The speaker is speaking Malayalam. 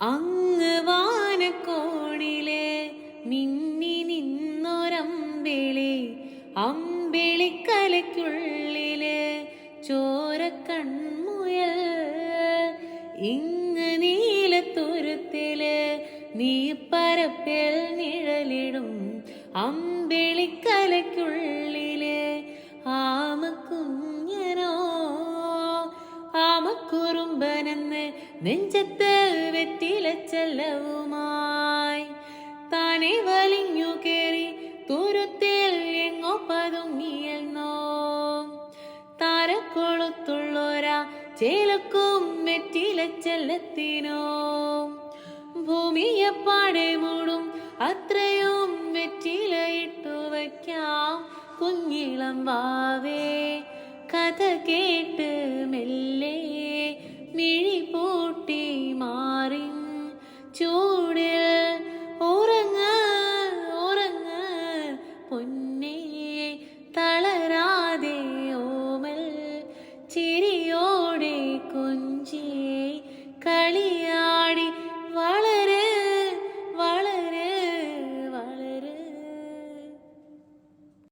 അങ്ങ് വാനക്കോണിലെ മിന്നി നിന്നൊരമ്പിളി അമ്പിളിക്കലയ്ക്കുള്ളിലെ ചോരക്കൺമുയൽ. ഇങ്ങ് നീലത്തുരുത്തിൽ നീ പരപ്പിൽ നിഴലിടും അമ്പിളിക്കലയ്ക്കുള്ളിലെ ആമക്കുഞ്ഞനോ. ആമക്കുറുമ്പനെന്ന് നെഞ്ചത്ത് വെറ്റിലച്ചെല്ലവുമായി താനെ വലിഞ്ഞു കേറി തുരുത്തിൽ എങ്ങോ പതുങ്ങിയെന്നോ താരക്കൊളുത്തുള്ളോരാ ചേലക്കും വെറ്റിലച്ചെല്ലത്തിനോ ഭൂമിയെപ്പാടെ മൂടും അത്രയും വെറ്റിലയിട്ടു വയ്ക്കാം കുഞ്ഞിളം വാവേ. കഥ കേട്ട് മെല്ലെ മിഴി പൂട്ടി മാറി கொஞ்சே